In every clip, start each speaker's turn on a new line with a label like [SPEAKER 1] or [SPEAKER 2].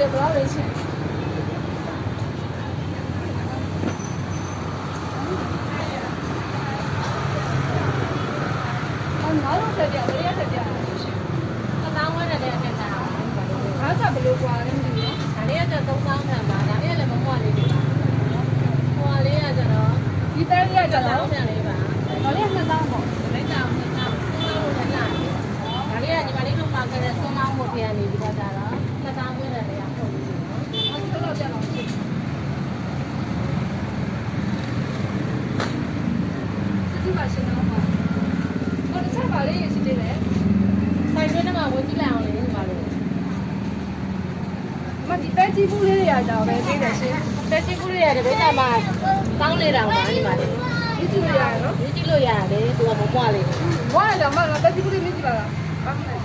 [SPEAKER 1] လေးရှင်အော်ငါတို့တက်ပြဘယ်ရတက်ပြလဲရှင်
[SPEAKER 2] တသောင်းဝဲတဲ့တဲ့တက်တာ
[SPEAKER 1] ငါစားဘယ်လိုကွာလဲမသိဘူးနော်
[SPEAKER 2] ဒါလေးကကျတော့3000ခံပါဒါလေးကလည်းမမွားလေးတွေပါဟိုလေးကကျတော့
[SPEAKER 1] ဒီတဲလေးကကြ
[SPEAKER 2] တသော
[SPEAKER 1] တော့
[SPEAKER 2] င်းပြန်လေးပါ
[SPEAKER 1] ဒါလေးက2000ပေါ့
[SPEAKER 2] မိတ်တာမိတ်တာဆုံးလို့လည်းလာတယ်ဒါလေးကညီမလေးတို့မှာခဲ့တဲ့ဆုံးမောင်းမှုပြန်နေပြီးတော့ကျတော့တသောင်းဝဲတဲ့လေးကပုံပြီးနော်
[SPEAKER 1] အဲ့ဒါတော့ကြတော့ရှင်ဒီမှာရှင်တော့ပါဟိုတစ်ချက်ပါလေးရရှိသေးတယ်
[SPEAKER 2] ဆိုင်တွင်းထဲမှာဝင်ကြည့်လိုက်အောင်လေညီမလေး
[SPEAKER 1] မဒီ တဲကြီးဘူးလေးတွေရကြတော့ပဲသေးတယ်ရှင်
[SPEAKER 2] တက်ကြည့်ခုလေးရတယ်ဘယ်တာမှတောင်းလေးတောင်ပါညီမလေး
[SPEAKER 1] ဒီကြည့်လို့ရတယ်နော်
[SPEAKER 2] ဒီကြည့်လို့ရတယ်သူကမမွားလေး
[SPEAKER 1] ဝါရတော့မနော်တဲကြီးဘူးလေးမြင်ကြည့်ပါလားဟုတ်ကဲ့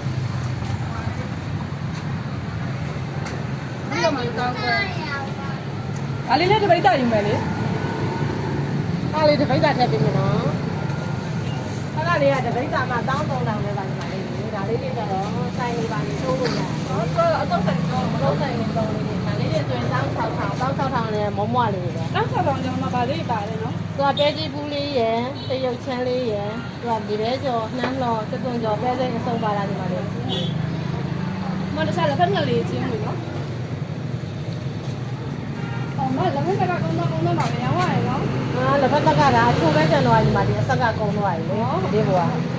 [SPEAKER 1] ဒီတော့မှကောင်းတယ်ဒါလေးနဲ့တပိတ်တာယူမယ်လေ
[SPEAKER 2] အားလေးတပိတ်တာထည့်ပေးမယ်နော်အဲ့ဒါလေးကတပိတ်တာမှတောင်းတုံးတောင်လေးပါညီမလေး ဒါလေးတွေကတော့ဆိုင်လေးပါနေထိုးလို့ရတယ်
[SPEAKER 1] ဟောတော့အတော့တိုင်တော့မ
[SPEAKER 2] မ
[SPEAKER 1] လို့
[SPEAKER 2] လုံးဆိုင်နေတော့လေးတွေဒါလေးတွေဆိုရင်တောင်း6ထောင်တောင်း6ထောင်နဲ့မမွလေးတွေပဲ
[SPEAKER 1] တောက်ဆောက်တောင်ကျွန်တော်ပါလေးပါတယ်နော်
[SPEAKER 2] သူကပဲကြီးဘူးလေးရယ်တရုတ်ချမ်းလေးရယ်သူကဒီပဲကျော်နှမ်းလော်တွတွကျော်ပဲစိတ်အစုံပါလာညီမလေး
[SPEAKER 1] မတခြားလက်ဖက်ငယ်လေးချင်းလို့နော်အော်မလက်ဖက်ကတော့ကောင်းတော့ကောင်းတော့ပါပဲရောင်းရတယ်နော်
[SPEAKER 2] အာလက်ဖက်ကကဒါအချိုပဲကျန်တော့ညီမလေးအဆက်ကကုန်းတော့ရည်လေဒီဘောက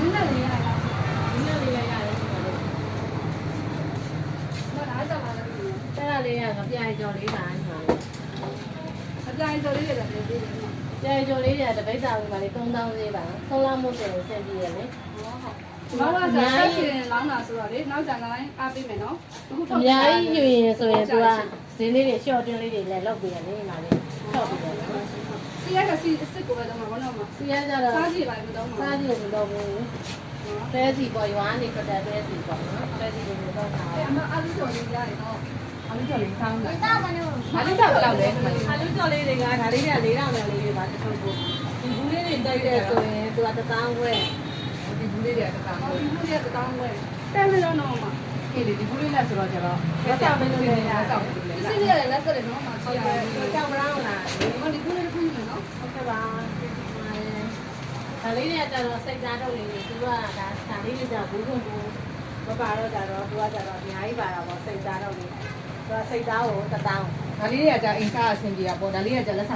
[SPEAKER 1] အချင်းနဲ့လေးရတာ
[SPEAKER 2] ဒီနေ့လေးလည်းရတယ်ညီမလေး
[SPEAKER 1] မဒါကြောင့်ပါလေ
[SPEAKER 2] အဲ့ဒါလေးကကြပြိုင်ကျော်လေးပါညီမလေး
[SPEAKER 1] အပြိုင်စော်လေးတွေလည်းပေးတယ်နော်
[SPEAKER 2] ကြိုင်ကျော်လေးတွေကတပိတ်တာညီမလေး3000လေးပါဆုံးလာမှုတယ်ဆင်ပြေရလေ
[SPEAKER 1] ဟုတ်ဟုတ်ဘာလို့ဆိုတော့လောင်းတာဆိုတော့လေနောက်ကြတိုင်းအားပေးမယ်နော်အခု
[SPEAKER 2] အများကြီးယူရင်ဆိုရင်သူကဈေးလေးတွေ short တင်းလေးတွေလည်းလောက်ပေးရလေညီမလေးထောက်ပေးတယ်
[SPEAKER 1] စီရကစီစစ်ကိုပဲတော့မှာဘောတော့မှာ
[SPEAKER 2] စီရကြတော့
[SPEAKER 1] စားကြည့်ပါမတော့မှာ
[SPEAKER 2] စားကြည့်လို့မလုပ်ဘူးပဲစီပေါ်ရွာနေကတဲ့ပဲစီပေါ်နော်ပဲစီကိုတော့ထား
[SPEAKER 1] အဲအမအားလုံးစော်လေးရတယ်နော်
[SPEAKER 3] အားလုံးကြော်လေးဆောင်းတာ
[SPEAKER 1] ဒါမှမဟုတ်
[SPEAKER 3] အားလုံးကြော်ဘယ်လောက်လဲဒီမှာ
[SPEAKER 2] အလူကျော်လေးတွေကဒါလေးက4000နဲ့လေးတွေပါတစ်ထုပ်ကိုဒီဘူးလေးတွေတိုက်တဲ့ဆိုရင်သူက1000ခွဲ
[SPEAKER 3] ဒီဘူးလေးတွေကတကား
[SPEAKER 1] ဟော
[SPEAKER 3] လို့
[SPEAKER 1] ဒီဘူးလေးကတောင်းဝဲတဲမလို့တော့မှာ
[SPEAKER 3] အေးလေဒီဘူးလေးနဲ့ဆိုတော့ကျတော့လက်ဆောင်ပဲလို့လည်းလက်ဆောင်ပဲလို့လည်း
[SPEAKER 1] စီရလည်းလက်ဆက်တယ်နော်မှာ
[SPEAKER 2] ဟု
[SPEAKER 1] စီ
[SPEAKER 2] တ်
[SPEAKER 1] ရ
[SPEAKER 2] ကဲ့ကြောင်မလောင်းလား
[SPEAKER 1] ဟောဒီဘူးလေးတစ်ခုယူမယ်နော်
[SPEAKER 2] ဟုတ်ကဲ့ပါ ဒါလေးတွေကကျတော့စိတ်သားတော့လေးတွေသူကဒါဒါလေးတွေကဘူးခွန်ဘူးမပါတော့ကြတော့သူကကျတော့အများကြီးပါတာပေါ့စိတ်သားတော့လေးသူကစိတ်သားကို1000
[SPEAKER 3] ဒါလေးတွေကကြာအင်္ဂါအဆင်ပြေတာပေါ့ဒါလေးကကြာလက်ဆောင်